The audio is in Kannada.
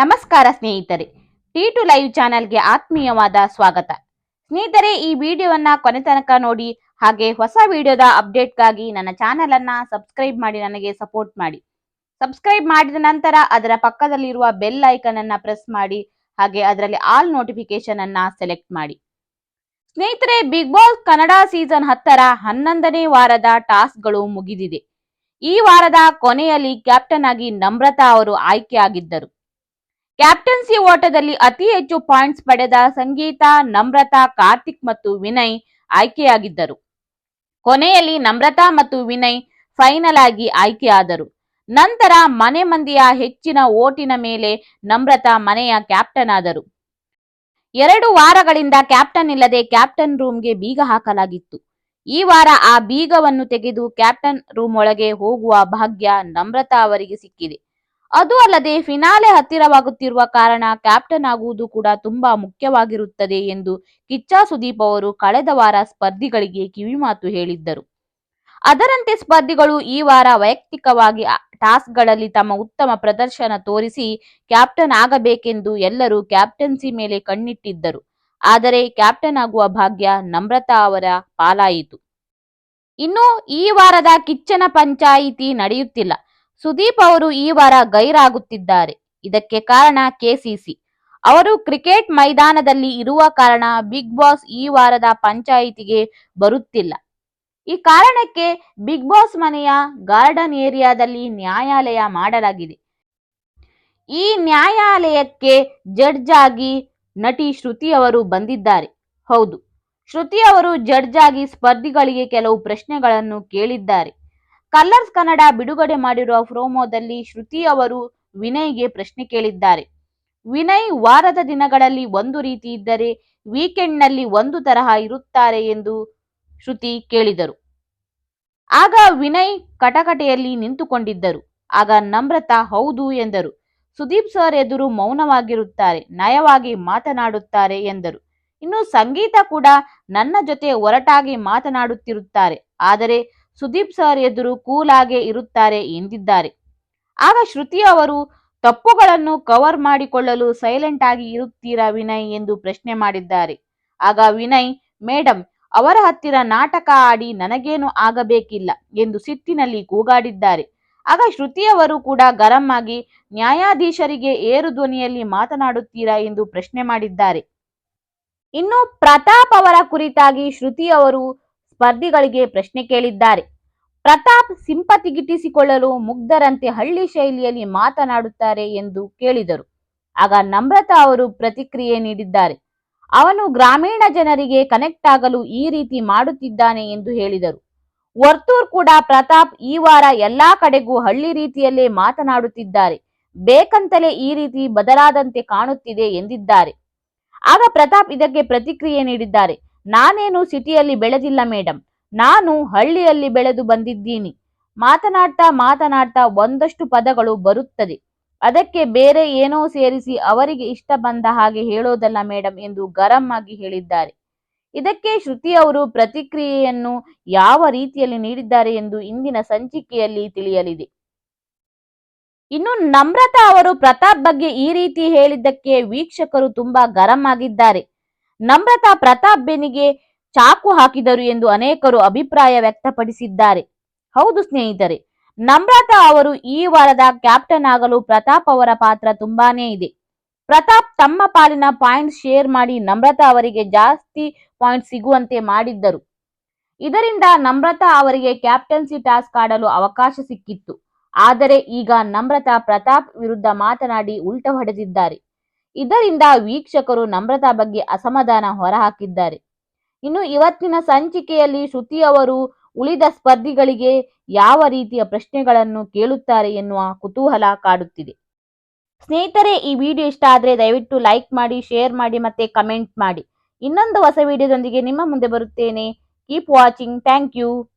ನಮಸ್ಕಾರ ಸ್ನೇಹಿತರೆ. ಟಿ ಟು ಲೈವ್ ಚಾನೆಲ್ಗೆ ಆತ್ಮೀಯವಾದ ಸ್ವಾಗತ. ಸ್ನೇಹಿತರೆ, ಈ ವಿಡಿಯೋವನ್ನ ಕೊನೆ ತನಕ ನೋಡಿ, ಹಾಗೆ ಹೊಸ ವಿಡಿಯೋದ ಅಪ್ಡೇಟ್ಗಾಗಿ ನನ್ನ ಚಾನೆಲ್ ಅನ್ನ ಸಬ್ಸ್ಕ್ರೈಬ್ ಮಾಡಿ, ನನಗೆ ಸಪೋರ್ಟ್ ಮಾಡಿ. ಸಬ್ಸ್ಕ್ರೈಬ್ ಮಾಡಿದ ನಂತರ ಅದರ ಪಕ್ಕದಲ್ಲಿರುವ ಬೆಲ್ ಐಕನ್ ಅನ್ನ ಪ್ರೆಸ್ ಮಾಡಿ, ಹಾಗೆ ಅದರಲ್ಲಿ ಆಲ್ ನೋಟಿಫಿಕೇಶನ್ ಅನ್ನ ಸೆಲೆಕ್ಟ್ ಮಾಡಿ. ಸ್ನೇಹಿತರೆ, ಬಿಗ್ ಬಾಸ್ ಕನ್ನಡ ಸೀಸನ್ ಹತ್ತರ ಹನ್ನೊಂದನೇ ವಾರದ ಟಾಸ್ಕ್ಗಳು ಮುಗಿದಿದೆ. ಈ ವಾರದ ಕೊನೆಯಲ್ಲಿ ಕ್ಯಾಪ್ಟನ್ ಆಗಿ ನಮ್ರತಾ ಅವರು ಆಯ್ಕೆಯಾಗಿದ್ದರು. ಕ್ಯಾಪ್ಟನ್ಸಿ ಓಟದಲ್ಲಿ ಅತಿ ಹೆಚ್ಚು ಪಾಯಿಂಟ್ಸ್ ಪಡೆದ ಸಂಗೀತ, ನಮ್ರತಾ, ಕಾರ್ತಿಕ್ ಮತ್ತು ವಿನಯ್ ಆಯ್ಕೆಯಾಗಿದ್ದರು. ಕೊನೆಯಲ್ಲಿ ನಮ್ರತಾ ಮತ್ತು ವಿನಯ್ ಫೈನಲ್ ಆಗಿ ಆಯ್ಕೆಯಾದರು. ನಂತರ ಮನೆ ಮಂದಿಯ ಹೆಚ್ಚಿನ ಓಟಿನ ಮೇಲೆ ನಮ್ರತಾ ಮನೆಯ ಕ್ಯಾಪ್ಟನ್ ಆದರು. ಎರಡು ವಾರಗಳಿಂದ ಕ್ಯಾಪ್ಟನ್ ಇಲ್ಲದೆ ಕ್ಯಾಪ್ಟನ್ ರೂಮ್ಗೆ ಬೀಗ ಹಾಕಲಾಗಿತ್ತು. ಈ ವಾರ ಆ ಬೀಗವನ್ನು ತೆಗೆದು ಕ್ಯಾಪ್ಟನ್ ರೂಮ್ ಒಳಗೆ ಹೋಗುವ ಭಾಗ್ಯ ನಮ್ರತಾ ಅವರಿಗೆ ಸಿಕ್ಕಿದೆ. ಅದು ಅಲ್ಲದೆ ಫಿನಾಲೆ ಹತ್ತಿರವಾಗುತ್ತಿರುವ ಕಾರಣ ಕ್ಯಾಪ್ಟನ್ ಆಗುವುದು ಕೂಡ ತುಂಬಾ ಮುಖ್ಯವಾಗಿರುತ್ತದೆ ಎಂದು ಕಿಚ್ಚಾ ಸುದೀಪ್ ಅವರು ಕಳೆದ ವಾರ ಸ್ಪರ್ಧಿಗಳಿಗೆ ಕಿವಿಮಾತು ಹೇಳಿದ್ದರು. ಅದರಂತೆ ಸ್ಪರ್ಧಿಗಳು ಈ ವಾರ ವೈಯಕ್ತಿಕವಾಗಿ ಟಾಸ್ಕ್ಗಳಲ್ಲಿ ತಮ್ಮ ಉತ್ತಮ ಪ್ರದರ್ಶನ ತೋರಿಸಿ ಕ್ಯಾಪ್ಟನ್ ಆಗಬೇಕೆಂದು ಎಲ್ಲರೂ ಕ್ಯಾಪ್ಟನ್ಸಿ ಮೇಲೆ ಕಣ್ಣಿಟ್ಟಿದ್ದರು. ಆದರೆ ಕ್ಯಾಪ್ಟನ್ ಆಗುವ ಭಾಗ್ಯ ನಮ್ರತಾ ಅವರ ಪಾಲಾಯಿತು. ಇನ್ನು ಈ ವಾರದ ಕಿಚ್ಚನ ಪಂಚಾಯಿತಿ ನಡೆಯುತ್ತಿಲ್ಲ. ಸುದೀಪ್ ಅವರು ಈ ವಾರ ಗೈರಾಗುತ್ತಿದ್ದಾರೆ. ಇದಕ್ಕೆ ಕಾರಣ ಕೆಸಿಸಿ. ಅವರು ಕ್ರಿಕೆಟ್ ಮೈದಾನದಲ್ಲಿ ಇರುವ ಕಾರಣ ಬಿಗ್ ಬಾಸ್ ಈ ವಾರದ ಪಂಚಾಯಿತಿಗೆ ಬರುತ್ತಿಲ್ಲ. ಈ ಕಾರಣಕ್ಕೆ ಬಿಗ್ ಬಾಸ್ ಮನೆಯ ಗಾರ್ಡನ್ ಏರಿಯಾದಲ್ಲಿ ನ್ಯಾಯಾಲಯ ಮಾಡಲಾಗಿದೆ. ಈ ನ್ಯಾಯಾಲಯಕ್ಕೆ ಜಡ್ಜ್ ಆಗಿ ನಟಿ ಶ್ರುತಿ ಅವರು ಬಂದಿದ್ದಾರೆ. ಹೌದು, ಶ್ರುತಿ ಅವರು ಜಡ್ಜ್ ಆಗಿ ಸ್ಪರ್ಧಿಗಳಿಗೆ ಕೆಲವು ಪ್ರಶ್ನೆಗಳನ್ನು ಕೇಳಿದ್ದಾರೆ. ಕಲರ್ಸ್ ಕನ್ನಡ ಬಿಡುಗಡೆ ಮಾಡಿರುವ ಪ್ರೋಮೋದಲ್ಲಿ ಶ್ರುತಿ ಅವರು ವಿನಯ್ಗೆ ಪ್ರಶ್ನೆ ಕೇಳಿದ್ದಾರೆ. ವಿನಯ್ ವಾರದ ದಿನಗಳಲ್ಲಿ ಒಂದು ರೀತಿ ಇದ್ದರೆ ವೀಕೆಂಡ್ನಲ್ಲಿ ಒಂದು ತರಹ ಇರುತ್ತಾರೆ ಎಂದು ಶ್ರುತಿ ಕೇಳಿದರು. ಆಗ ವಿನಯ್ ಕಟಕಟೆಯಲ್ಲಿ ನಿಂತುಕೊಂಡಿದ್ದರು. ಆಗ ನಮ್ರತಾ ಹೌದು ಎಂದರು. ಸುದೀಪ್ ಸರ್ ಎದುರು ಮೌನವಾಗಿರುತ್ತಾರೆ, ನಯವಾಗಿ ಮಾತನಾಡುತ್ತಾರೆ ಎಂದರು. ಇನ್ನು ಸಂಗೀತ ಕೂಡ ನನ್ನ ಜೊತೆ ಒರಟಾಗಿ ಮಾತನಾಡುತ್ತಿರುತ್ತಾರೆ. ಆದರೆ ಸುದೀಪ್ ಸರ್ ಎದುರು ಕೂಲಾಗೆ ಇರುತ್ತಾರೆ ಎಂದಿದ್ದಾರೆ. ಆಗ ಶ್ರುತಿ ಅವರು, ತಪ್ಪುಗಳನ್ನು ಕವರ್ ಮಾಡಿಕೊಳ್ಳಲು ಸೈಲೆಂಟ್ ಆಗಿ ಇರುತ್ತೀರಾ ವಿನಯ್ ಎಂದು ಪ್ರಶ್ನೆ ಮಾಡಿದ್ದಾರೆ. ಆಗ ವಿನಯ್ ಮೇಡಮ್ ಅವರ ಹತ್ತಿರ ನಾಟಕ ಆಡಿ ನನಗೇನು ಆಗಬೇಕಿಲ್ಲ ಎಂದು ಸಿಟ್ಟಿನಲ್ಲಿ ಕೂಗಾಡಿದ್ದಾರೆ. ಆಗ ಶ್ರುತಿ ಅವರು ಕೂಡ ಗರಂ ಆಗಿ, ನ್ಯಾಯಾಧೀಶರಿಗೆ ಏರು ಧ್ವನಿಯಲ್ಲಿ ಮಾತನಾಡುತ್ತೀರಾ ಎಂದು ಪ್ರಶ್ನೆ ಮಾಡಿದ್ದಾರೆ. ಇನ್ನು ಪ್ರತಾಪ್ ಅವರ ಕುರಿತಾಗಿ ಶ್ರುತಿ ಅವರು ಸ್ಪರ್ಧಿಗಳಿಗೆ ಪ್ರಶ್ನೆ ಕೇಳಿದ್ದಾರೆ. ಪ್ರತಾಪ್ ಸಿಂಪತಿ ಗಿಟ್ಟಿಸಿಕೊಳ್ಳಲು ಮುಗ್ಧರಂತೆ ಹಳ್ಳಿ ಶೈಲಿಯಲ್ಲಿ ಮಾತನಾಡುತ್ತಾರೆ ಎಂದು ಕೇಳಿದರು. ಆಗ ನಮ್ರತಾ ಅವರು ಪ್ರತಿಕ್ರಿಯೆ ನೀಡಿದ್ದಾರೆ. ಅವನು ಗ್ರಾಮೀಣ ಜನರಿಗೆ ಕನೆಕ್ಟ್ ಆಗಲು ಈ ರೀತಿ ಮಾಡುತ್ತಿದ್ದಾನೆ ಎಂದು ಹೇಳಿದರು. ವರ್ತೂರ್ ಕೂಡ ಪ್ರತಾಪ್ ಈ ವಾರ ಎಲ್ಲಾ ಕಡೆಗೂ ಹಳ್ಳಿ ರೀತಿಯಲ್ಲೇ ಮಾತನಾಡುತ್ತಿದ್ದಾರೆ. ಬೇಕಂತಲೇ ಈ ರೀತಿ ಬದಲಾದಂತೆ ಕಾಣುತ್ತಿದೆ ಎಂದಿದ್ದಾರೆ. ಆಗ ಪ್ರತಾಪ್ ಇದಕ್ಕೆ ಪ್ರತಿಕ್ರಿಯೆ ನೀಡಿದ್ದಾರೆ. ನಾನೇನು ಸಿಟಿಯಲ್ಲಿ ಬೆಳೆದಿಲ್ಲ ಮೇಡಮ್ ನಾನು ಹಳ್ಳಿಯಲ್ಲಿ ಬೆಳೆದು ಬಂದಿದ್ದೀನಿ. ಮಾತನಾಡ್ತಾ ಮಾತನಾಡ್ತಾ ಒಂದಷ್ಟು ಪದಗಳು ಬರುತ್ತದೆ. ಅದಕ್ಕೆ ಬೇರೆ ಏನೋ ಸೇರಿಸಿ ಅವರಿಗೆ ಇಷ್ಟ ಬಂದ ಹಾಗೆ ಹೇಳೋದಲ್ಲ ಮೇಡಮ್ ಎಂದು ಗರಂ ಆಗಿ ಹೇಳಿದ್ದಾರೆ. ಇದಕ್ಕೆ ಶ್ರುತಿ ಅವರು ಪ್ರತಿಕ್ರಿಯೆಯನ್ನು ಯಾವ ರೀತಿಯಲ್ಲಿ ನೀಡಿದ್ದಾರೆ ಎಂದು ಇಂದಿನ ಸಂಚಿಕೆಯಲ್ಲಿ ತಿಳಿಯಲಿದೆ. ಇನ್ನು ನಮ್ರತಾ ಅವರು ಪ್ರತಾಪ್ ಬಗ್ಗೆ ಈ ರೀತಿ ಹೇಳಿದ್ದಕ್ಕೆ ವೀಕ್ಷಕರು ತುಂಬಾ ಗರಂ ಆಗಿದ್ದಾರೆ. ನಮ್ರತಾ ಪ್ರತಾಪ್ ಬೆನಿಗೆ ಚಾಕು ಹಾಕಿದರು ಎಂದು ಅನೇಕರು ಅಭಿಪ್ರಾಯ ವ್ಯಕ್ತಪಡಿಸಿದ್ದಾರೆ. ಹೌದು ಸ್ನೇಹಿತರೆ, ನಮ್ರತಾ ಅವರು ಈ ವಾರದ ಕ್ಯಾಪ್ಟನ್ ಆಗಲು ಪ್ರತಾಪ್ ಅವರ ಪಾತ್ರ ತುಂಬಾನೇ ಇದೆ. ಪ್ರತಾಪ್ ತಮ್ಮ ಪಾಲಿನ ಪಾಯಿಂಟ್ ಶೇರ್ ಮಾಡಿ ನಮ್ರತಾ ಅವರಿಗೆ ಜಾಸ್ತಿ ಪಾಯಿಂಟ್ ಸಿಗುವಂತೆ ಮಾಡಿದ್ದರು. ಇದರಿಂದ ನಮ್ರತಾ ಅವರಿಗೆ ಕ್ಯಾಪ್ಟನ್ಸಿ ಟಾಸ್ಕ್ ಆಡಲು ಅವಕಾಶ ಸಿಕ್ಕಿತ್ತು. ಆದರೆ ಈಗ ನಮ್ರತಾ ಪ್ರತಾಪ್ ವಿರುದ್ಧ ಮಾತನಾಡಿ ಉಲ್ಟ ಹೊಡೆದಿದ್ದಾರೆ. ಇದರಿಂದ ವೀಕ್ಷಕರು ನಮ್ರತಾ ಬಗ್ಗೆ ಅಸಮಾಧಾನ ಹೊರಹಾಕಿದ್ದಾರೆ. ಇನ್ನು ಇವತ್ತಿನ ಸಂಚಿಕೆಯಲ್ಲಿ ಶ್ರುತಿ ಅವರು ಉಳಿದ ಸ್ಪರ್ಧಿಗಳಿಗೆ ಯಾವ ರೀತಿಯ ಪ್ರಶ್ನೆಗಳನ್ನು ಕೇಳುತ್ತಾರೆ ಎನ್ನುವ ಕುತೂಹಲ ಕಾಡುತ್ತಿದೆ. ಸ್ನೇಹಿತರೆ, ಈ ವಿಡಿಯೋ ಇಷ್ಟ ಆದರೆ ದಯವಿಟ್ಟು ಲೈಕ್ ಮಾಡಿ, ಶೇರ್ ಮಾಡಿ ಮತ್ತೆ ಕಮೆಂಟ್ ಮಾಡಿ. ಇನ್ನೊಂದು ಹೊಸ ವಿಡಿಯೋದೊಂದಿಗೆ ನಿಮ್ಮ ಮುಂದೆ ಬರುತ್ತೇನೆ. Keep watching. Thank you.